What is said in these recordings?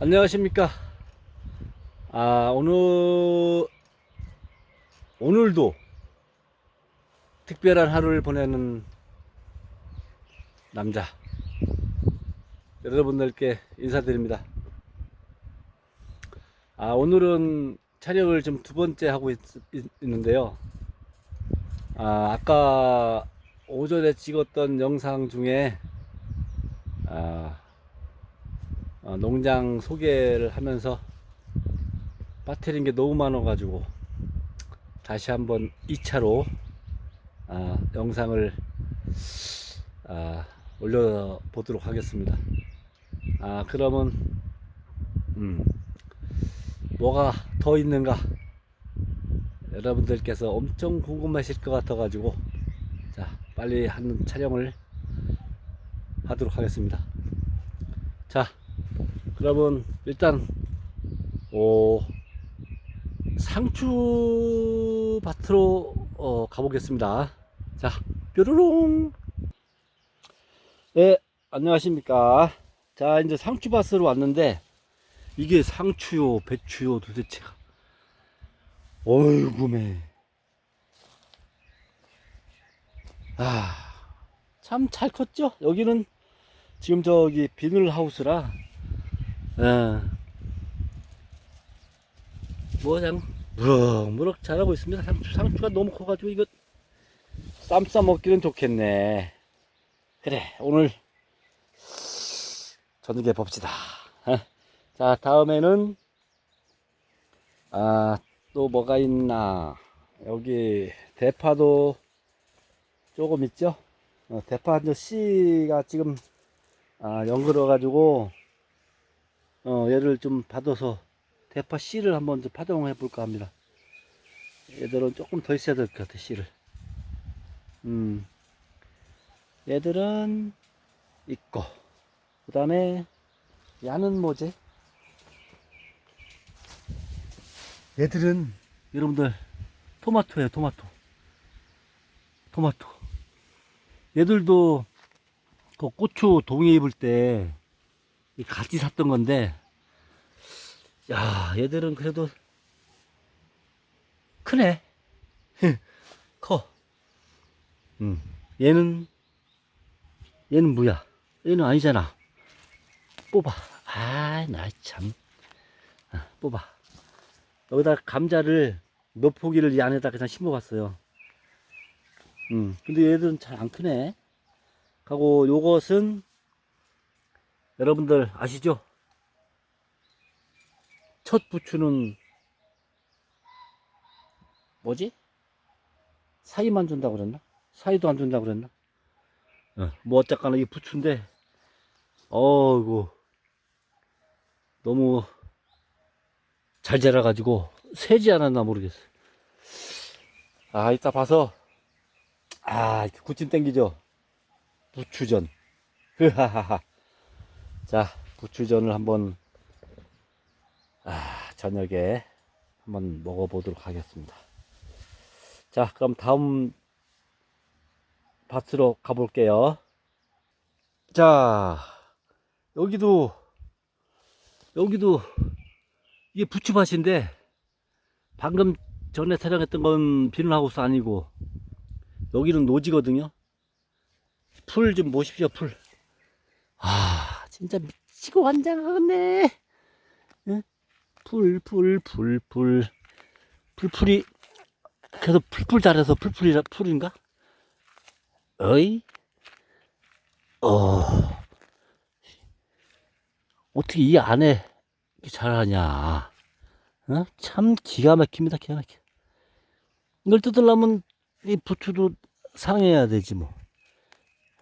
안녕하십니까. 아, 오늘, 오늘도 특별한 하루를 보내는 남자. 여러분들께 인사드립니다. 아, 오늘은 촬영을 좀두 번째 하고 있, 는데요 아, 아까 오전에 찍었던 영상 중에, 아, 어, 농장 소개를 하면서 빠뜨린 게 너무 많아가지고 다시 한번 2차로 아, 영상을 아, 올려보도록 하겠습니다. 아, 그러면 음, 뭐가 더 있는가 여러분들께서 엄청 궁금하실 것 같아가지고 자 빨리 한 촬영을 하도록 하겠습니다. 자 그러면 일단 오 상추 밭으로 어, 가보겠습니다. 자 뾰로롱 네 안녕하십니까. 자 이제 상추 밭으로 왔는데 이게 상추요 배추요 도대체가 어이구 매 아 참 잘 컸죠 여기는 지금 저기 비닐하우스라 예. 뭐 그냥 무럭무럭 자라고 있습니다. 상추, 상추 가 너무 커가지고 이거 쌈 싸 먹기는 좋겠네. 그래 오늘 저녁에 봅시다. 어. 자 다음에는 아 또 뭐가 있나 여기 대파도 조금 있죠. 어, 대파 이제 씨가 지금 아, 연그러 가지고 어, 얘를 좀 받아서 대파 씨를 한번 좀 파동해 볼까 합니다. 얘들은 조금 더 있어야 될 것 같아, 씨를. 음. 얘들은 있고, 그 다음에, 야는 뭐지? 얘들은, 여러분들, 토마토예요, 토마토. 토마토. 얘들도, 그 고추 동해 입을 때, 이 같이 샀던 건데, 야, 얘들은 그래도 크네. 커. 음. 얘는 얘는 뭐야? 얘는 아니잖아. 뽑아. 아, 나 참. 아, 뽑아. 여기다 감자를 몇 포기를 이 안에다 그냥 심어봤어요. 음. 근데 얘들은 잘 안 크네. 하고 요것은 여러분들 아시죠? 첫 부추는 뭐지? 사이만 준다고 그랬나? 사이도 안 준다고 그랬나? 어, 뭐 어쨌거나 이 부추인데 어이구 너무 잘 자라가지고 새지 않았나 모르겠어 아 이따 봐서 아 이렇게 땡기죠 부추전 흐하하하 자 부추전을 한번 아, 저녁에 한번 먹어보도록 하겠습니다. 자, 그럼 다음 밭으로 가볼게요. 자, 여기도, 여기도, 이게 부추밭인데, 방금 전에 촬영했던 건 비닐하우스 아니고, 여기는 노지거든요. 풀 좀 보십시오, 풀. 아, 진짜 미치고 환장하겠네. 풀, 풀, 풀, 풀. 풀풀이, 계속 풀풀 잘해서 풀풀이라, 풀인가? 어이? 어. 어떻게 이 안에 잘하냐. 어? 참 기가 막힙니다, 기가 막혀. 이걸 뜯으려면 이 부추도 상해야 되지, 뭐.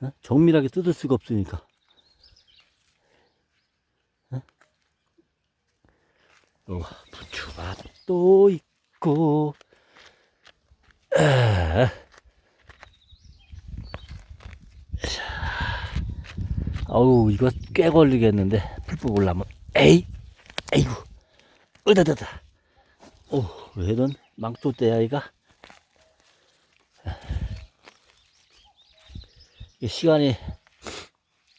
어? 정밀하게 뜯을 수가 없으니까. 어, 부추밥도 있고, 아. 어우, 이거 꽤 걸리겠는데, 풀 뽑으려면, 에이, 에이구, 으다다다. 오, 왜는 망토 때야, 이가? 시간이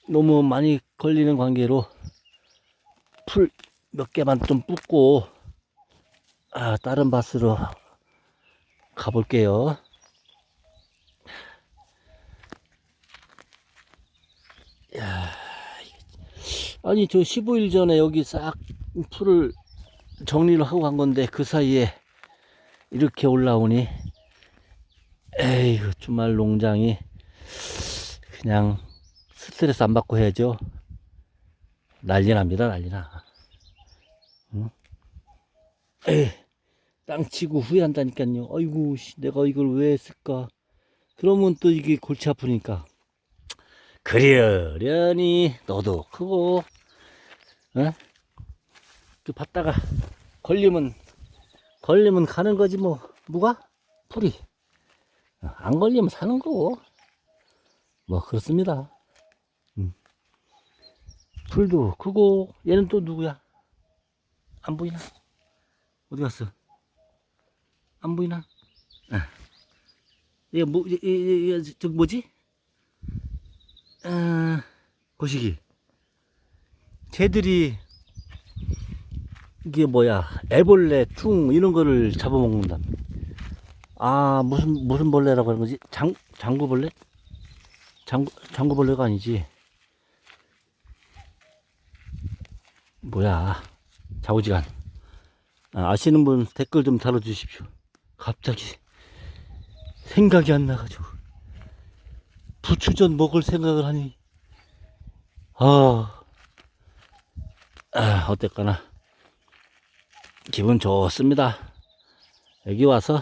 너무 많이 걸리는 관계로 풀 몇 개만 좀 뽑고 아, 다른 밭으로 가볼게요. 야, 아니 저 15일 전에 여기 싹 풀을 정리를 하고 간 건데 그 사이에 이렇게 올라오니 에이구 주말 농장이 그냥 스트레스 안 받고 해야죠. 난리 납니다, 난리 나. 응? 땅 치고 후회한다니까요. 아이고, 씨, 내가 이걸 왜 했을까? 그러면 또 이게 골치 아프니까. 그러려니, 너도 크고, 어? 그 받다가 걸리면, 걸리면 가는 거지, 뭐. 뭐가? 풀이. 어, 안 걸리면 사는 거고. 뭐, 그렇습니다. 풀도 크고 얘는 또 누구야? 안 보이나? 어디 갔어? 안 보이나? 아. 얘 뭐, 얘, 얘, 얘, 얘, 저 뭐지? 아, 거시기. 쟤들이 이게 뭐야? 애벌레, 충 이런 거를 잡아먹는다. 아 무슨 무슨 벌레라고 하는 거지? 장 장구벌레? 장구 장구벌레가 아니지. 뭐야 자우지간 아, 아시는 분 댓글 좀 달아주십시오. 갑자기 생각이 안 나가지고. 부추전 먹을 생각을 하니. 아, 아 어땠거나. 기분 좋습니다. 여기 와서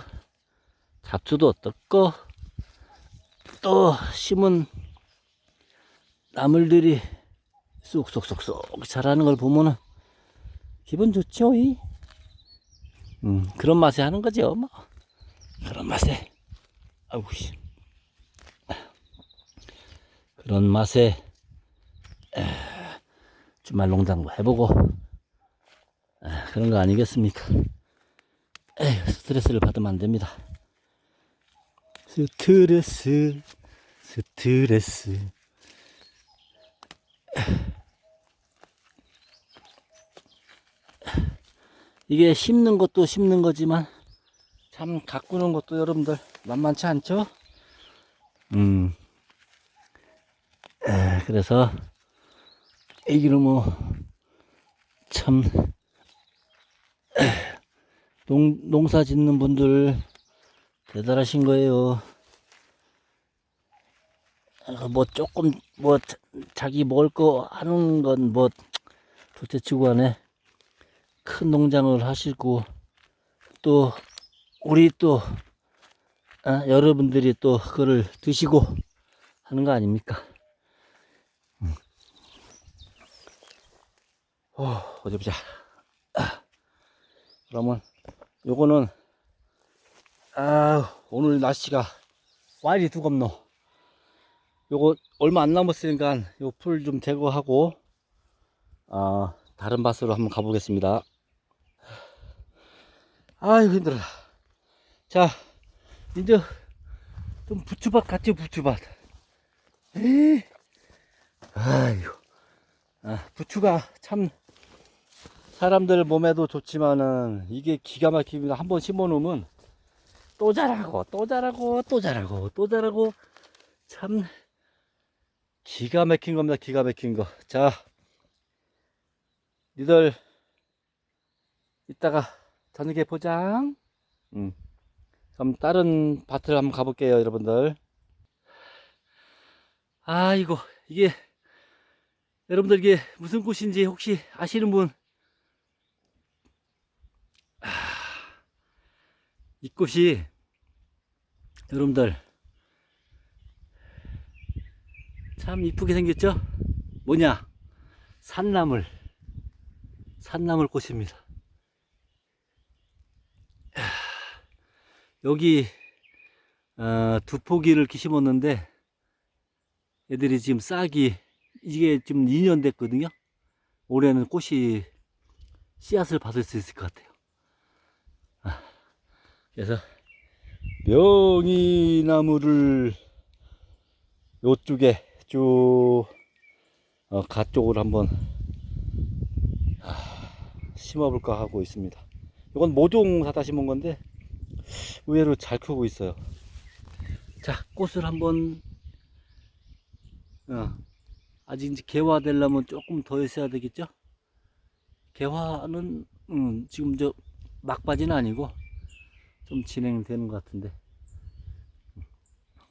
잡초도 뜯고 또 심은 나물들이 쑥쑥쑥쑥 자라는 걸 보면은 기분 좋죠, 이? 음, 그런 맛에 하는 거죠, 뭐. 그런 맛에. 아이고, 씨. 그런 맛에, 에, 주말 농장도 해보고, 에, 그런 거 아니겠습니까? 에휴, 스트레스를 받으면 안 됩니다. 스트레스, 스트레스. 이게 심는 것도 심는 거지만 참 가꾸는 것도 여러분들 만만치 않죠? 음. 에, 그래서 이기는 뭐참 농, 농사 짓는 분들 대단하신 거예요. 어, 뭐 조금 뭐 자- 자기 먹을 거 하는 건 뭐 둘째 치고 간에 큰 농장을 하시고 또 우리 또 어, 여러분들이 또 그거를 드시고 하는 거 아닙니까? 음. 어, 어디 보자. 아, 그러면 요거는 아 오늘 날씨가 와이리 두껍노. 요거 얼마 안 남았으니까 요 풀 좀 제거하고 아 다른 밭으로 한번 가보겠습니다. 아이고 힘들어. 자 이제 좀 부추밭 같죠 부추밭. 에이. 아이고 아, 부추가 참 사람들 몸에도 좋지만은 이게 기가 막힙니다. 한번 심어 놓으면 또 자라고 또 자라고 또 자라고 또 자라고 참 기가 막힌 겁니다. 기가 막힌 거. 자 니들 이따가 저녁에 보자. 음. 그럼 다른 밭을 한번 가볼게요, 여러분들. 아이고 이게 여러분들 이게 무슨 꽃인지 혹시 아시는 분? 아, 이 꽃이 여러분들 참 이쁘게 생겼죠? 뭐냐? 산나물. 산나물 꽃입니다. 여기 어, 두 포기를 이렇게 심었는데 애들이 지금 싹이 이게 지금 2년 됐거든요. 올해는 꽃이 씨앗을 받을 수 있을 것 같아요. 아, 그래서 명이나무를 요쪽에 쭉 어, 가 쪽으로 한번 아, 심어볼까 하고 있습니다. 이건 모종 사다 심은 건데 의외로 잘 크고 있어요. 자, 꽃을 한번 어, 아직 이제 개화되려면 조금 더 있어야 되겠죠? 개화는 음, 지금 저 막바지는 아니고 좀 진행되는 것 같은데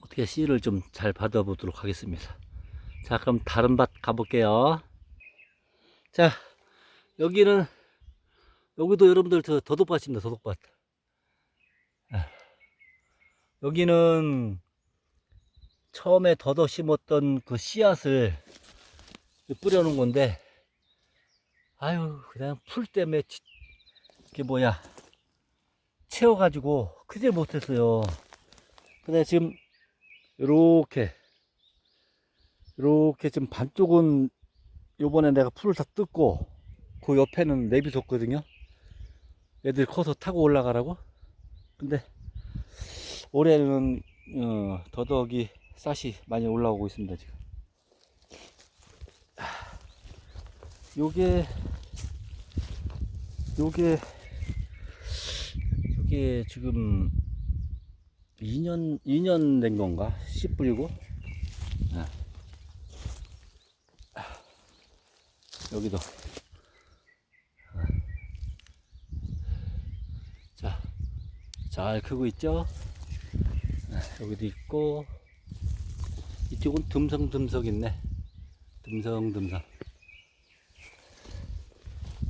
어떻게 씨를 좀 잘 받아보도록 하겠습니다. 자, 그럼 다른 밭 가볼게요. 자, 여기는 여기도 여러분들 저 더덕밭입니다. 더덕밭. 아, 여기는 처음에 더덕 심었던 그 씨앗을 뿌려놓은 건데 아유 그냥 풀 때문에 지- 이게 뭐야 채워가지고 크질 못했어요. 근데 지금 요렇게 요렇게 지금 반쪽은 요번에 내가 풀을 다 뜯고 그 옆에는 내비뒀거든요. 애들 커서 타고 올라가라고. 근데 올해는 어, 더덕이 싹이 많이 올라오고 있습니다 지금. 하, 요게 요게 요게 지금 2년 2년 된 건가? 씨 뿌리고. 아. 여기도 자, 잘 크고 있죠? 아, 여기도 있고, 이쪽은 듬성듬성 있네. 듬성듬성.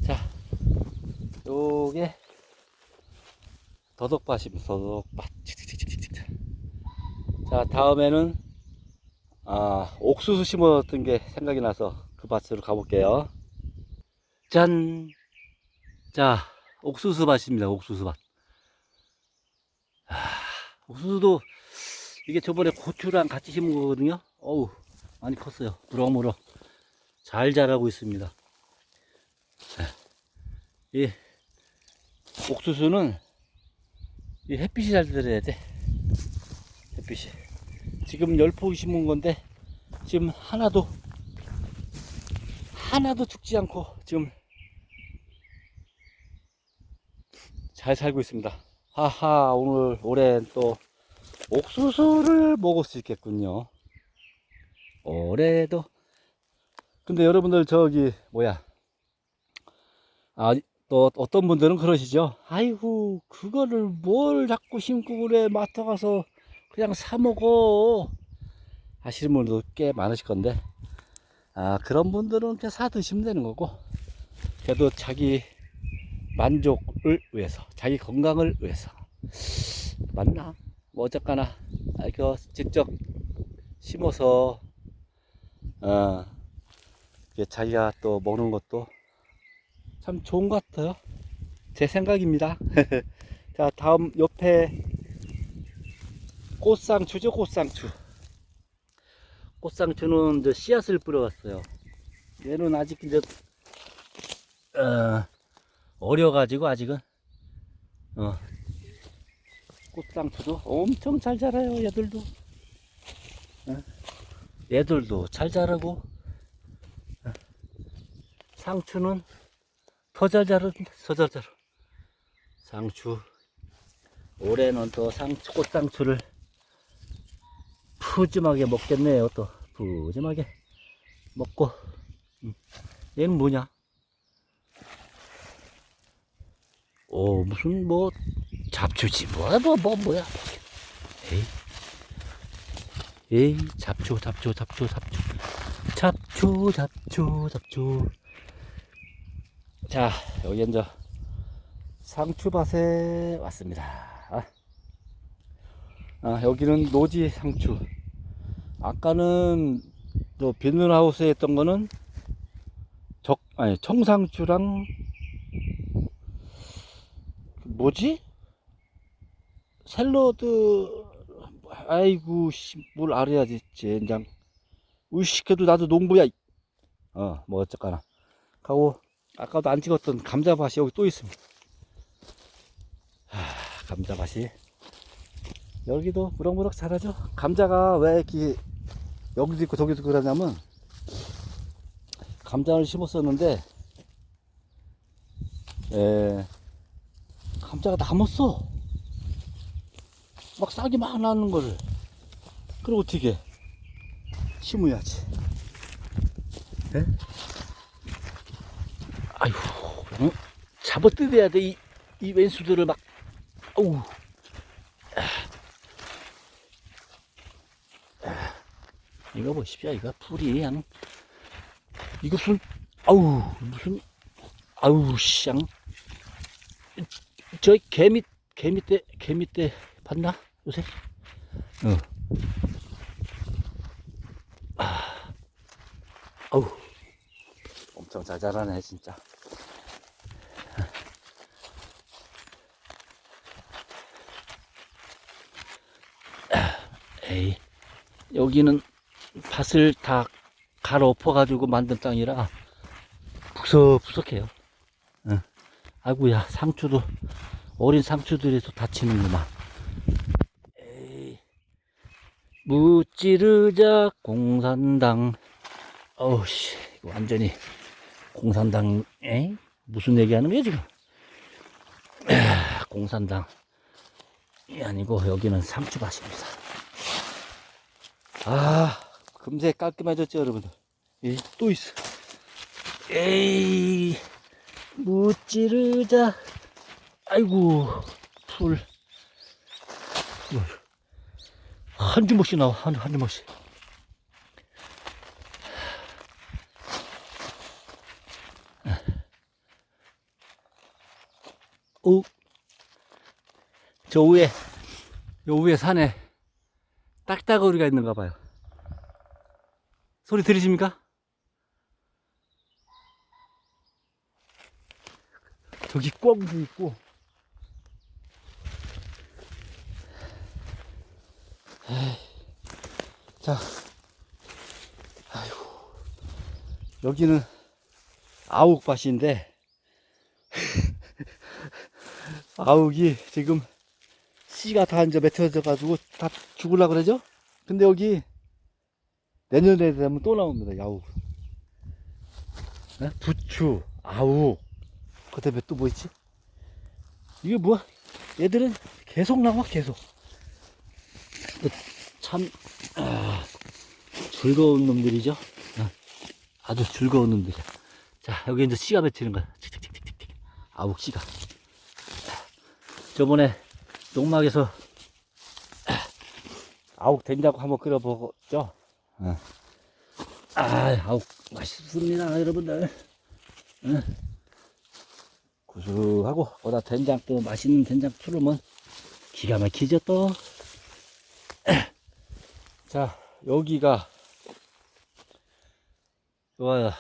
자, 요게 더덕밭입니다. 더덕밭. 자, 다음에는 아, 옥수수 심었던 게 생각이 나서 그 밭으로 가볼게요. 짠! 자, 옥수수 밭입니다. 옥수수 밭. 아, 옥수수도 이게 저번에 고추랑 같이 심은 거거든요. 어우, 많이 컸어요. 무럭무럭. 잘 자라고 있습니다. 자, 이 옥수수는 이 햇빛이 잘 들어야 돼. 햇빛이. 지금 열 포기 심은 건데 지금 하나도 하나도 죽지 않고 지금 잘 살고 있습니다. 하하 오늘 올해는 또 옥수수를 먹을 수 있겠군요. 올해도. 근데 여러분들 저기 뭐야. 아 또 어떤 분들은 그러시죠. 아이고 그거를 뭘 자꾸 심고 그래 마트 가서 그냥 사 먹어. 하시는 분들도 꽤 많으실 건데. 아 그런 분들은 그냥 사 드시면 되는 거고. 그래도 자기 만족을 위해서 자기 건강을 위해서. 맞나? 뭐 어쨌거나 아, 이거 직접 심어서 어 자기가 또 먹는 것도 참 좋은 것 같아요. 제 생각입니다. 자 다음 옆에 꽃상추죠 꽃상추 꽃상추는 이제 씨앗을 뿌려왔어요. 얘는 아직 이제 어, 어려가지고 아직은. 어, 꽃상추도 엄청 잘 자라요 얘들도. 어, 얘들도 잘 자라고. 어, 상추는 더 잘 자란다 더잘 자라. 상추. 올해는 또 상추 꽃상추를 푸짐하게 먹겠네요 또. 푸짐하게 먹고. 음. 얘는 뭐냐 오 무슨 뭐 잡초지? 뭐야 뭐, 뭐 뭐야? 에이. 에이 잡초 잡초 잡초 잡초. 잡초 잡초 잡초. 자 여기 이제 상추밭에 왔습니다. 아, 아, 여기는 노지 상추. 아까는 또 비닐하우스에 했던 거는 적 아니 청상추랑 뭐지? 샐러드 아이고 씨, 뭘 알아야지 젠장. 우시켜도 나도 농부야. 어 뭐 어쨌거나. 하고 아까도 안 찍었던 감자밭이 여기 또 있습니다. 하, 감자밭이. 여기도 무럭무럭 자라죠? 감자가 왜 이렇게 여기도 있고 저기도 그러냐면 감자를 심었었는데 예. 감자가 남았어. 막 싹이 막 나는 거를. 그리고 어떻게 심어야지. 예? 아휴, 응? 잡아 뜯어야 돼. 이, 이 왼수들을 막, 어우. 이거 보십시오. 이거 풀이 한, 이거 무슨, 아우, 무슨, 아우, 쌍. 저 개미, 개미 때, 개미 때 봤나? 요새? 어. 아, 아우. 엄청 잘 자라네, 진짜. 에이, 여기는 밭을 다 갈아 엎어가지고 만든 땅이라 푸석푸석해요. 응. 아이고야, 상추도, 어린 상추들이 또 다치는구만. 에이, 무찌르자 공산당. 어우씨, 완전히 공산당, 에? 무슨 얘기 하는 거야, 지금? 아, 공산당. 이 아니고, 여기는 상추밭입니다. 아, 금세 깔끔해졌죠, 여러분들? 예, 또 있어. 에이, 무찌르자. 아이고, 풀. 한 주먹씩 나와, 한, 한 주먹씩. 오, 저 위에, 요 위에 산에 딱따구리가 있는가 봐요. 소리 들리십니까? 저기 꿩도 있고. 자, 아이고, 여기는 아욱밭인데, 아욱이 지금 씨가 다 이제 맺혀져 가지고 다 죽을라 그러죠? 근데 여기 내년에 되면 또 나옵니다, 야욱. 네? 부추, 아욱. 그 다음에 또 뭐 있지? 이게 뭐야? 얘들은 계속 나와, 계속. 참, 아, 즐거운 놈들이죠? 어, 아주 즐거운 놈들이야. 자, 여기 이제 씨가 맺히는 거야. 아욱 씨가. 저번에 농막에서 아욱 된다고 한번 끓여보죠. 어. 아, 아욱 맛있습니다, 여러분들. 응. 구수하고 거기다 된장 또 맛있는 된장 풀으면 기가 막히죠 또. 자, 여기가 와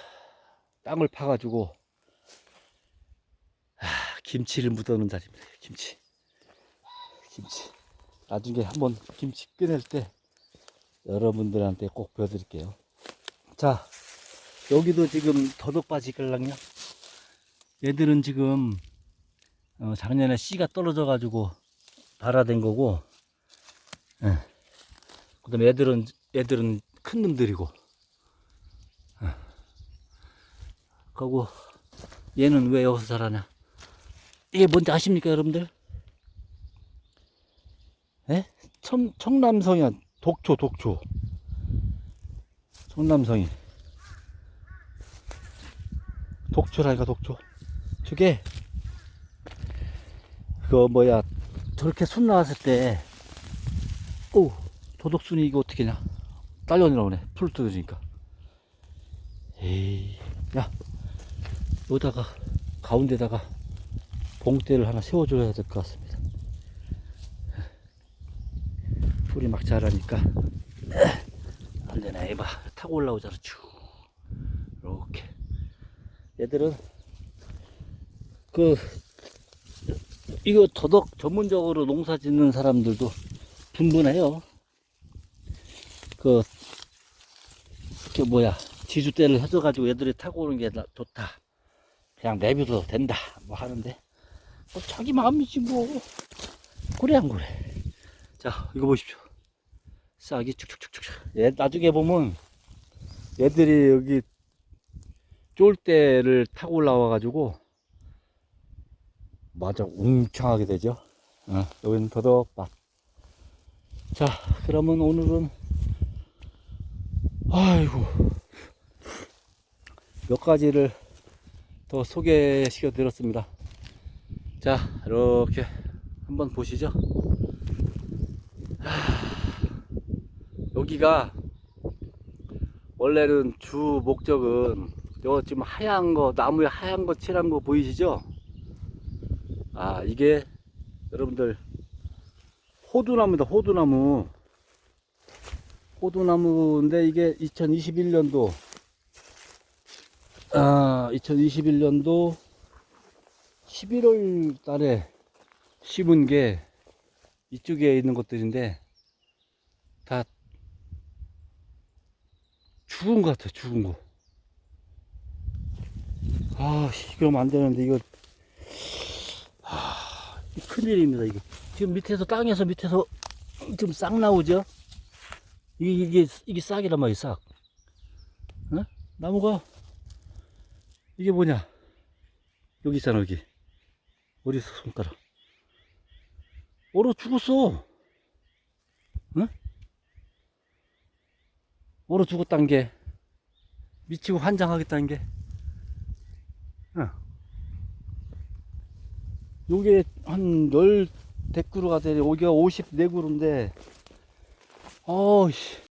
땅을 파가지고 아, 김치를 묻어놓은 자리입니다. 김치. 김치. 나중에 한번 김치 꺼낼 때 여러분들한테 꼭 보여드릴게요. 자, 여기도 지금 더덕밭이 걸랑요. 얘들은 지금 어, 작년에 씨가 떨어져 가지고 발화된 거고, 예. 그다음에 얘들은 얘들은 큰 놈들이고, 예. 그리고 얘는 왜 여기서 자라냐? 이게 뭔지 아십니까, 여러분들? 예? 청, 청남성이야. 독초, 독초. 청남성이. 독초라니까, 독초. 저게, 그, 뭐야, 저렇게 순 나왔을 때, 오, 도덕순이 이거 어떻게 냐? 딸려 내려오네. 풀 뜯어지니까. 에이, 야, 여기다가, 가운데다가, 봉대를 하나 세워줘야 될 것 같습니다. 풀이 막 자라니까. 안 되네. 이봐 타고 올라오잖아 쭉. 이렇게. 얘들은 그 이거 더덕 전문적으로 농사 짓는 사람들도 분분해요 그, 그 뭐야 지주대를 해줘가지고 얘들이 타고 오는 게 나- 좋다. 그냥 내비도 된다 뭐 하는데. 뭐 자기 마음이지 뭐. 그래 안 그래? 자 이거 보십시오. 싹이 쭉쭉쭉쭉 얘 나중에 보면 얘들이 여기 쫄대를 타고 올라와 가지고 맞아 웅창하게 되죠. 어, 여기는 더덕밭. 자, 그러면 오늘은 아이고 몇 가지를 더 소개시켜 드렸습니다. 자, 이렇게 한번 보시죠. 하, 여기가 원래는 주 목적은 요 지금 하얀 거 나무에 하얀 거 칠한 거 보이시죠? 아 이게 여러분들 호두나무다 호두나무 호두나무인데 이게 2021년도 아 2021년도 11월 달에 심은 게 이쪽에 있는 것들인데 다 죽은 것 같아 죽은 거 아, 씨, 그러면 안 되는데, 이거. 아, 이 큰일입니다, 이게. 지금 밑에서, 땅에서 밑에서 좀 싹 나오죠? 이게, 이게, 이게 싹이란 말이야, 싹. 어? 나무가, 이게 뭐냐? 여기 있잖아, 여기. 어디서 손가락. 얼어 죽었어. 응? 얼어 죽었단 게. 미치고 환장하겠다는 게. 요게 한10 대구루가 되네. 여기가 54구루인데, 어이씨.